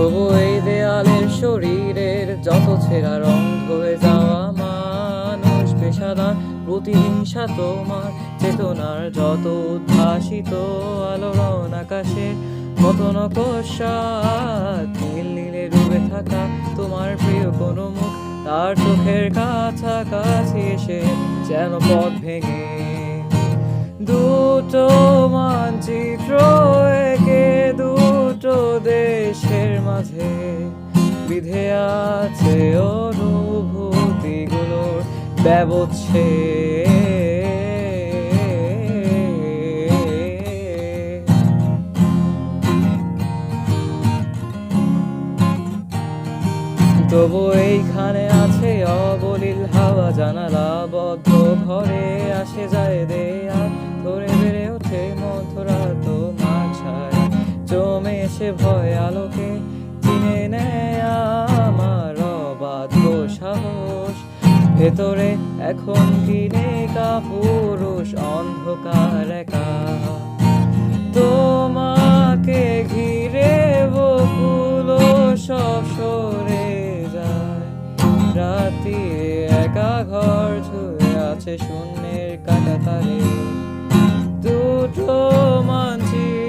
তবু এই দেয়ালের শরীরের যত ছেঁড়া রং হয়ে যাওয়া মানুষ, পেশাদার প্রতিহিংসা তোমার, চেতনার যত উদ্ভাসিত আলোড়ন আকাশের কত নকশাত নীল নীলে ডুবে থাকা তোমার প্রিয় কোনো মুখ, তার চোখের কাছাকাছি এসে যেন পথ ভেঙে। দুটো মানচিত্র মাঝে বিধে আছে অনুভূতিগুলোর ব্যবচ্ছে তবু এইখানে আছে অবলীল হাওয়া, জানালা বদ্ধ, ঘরে আসে যায় দেয়া ধরে বেড়ে ওঠে মধুরা তোমার ছায় জমে এসে ভয় আলোকে সাহস। ভেতরে এখন কিনে পুরুষ অন্ধকার একা। তোমাকে ঘিরে বকুলো সব সরে যায়। রাতে একা ঘর ছুঁয়ে আছে শূন্যের কাটা তারে।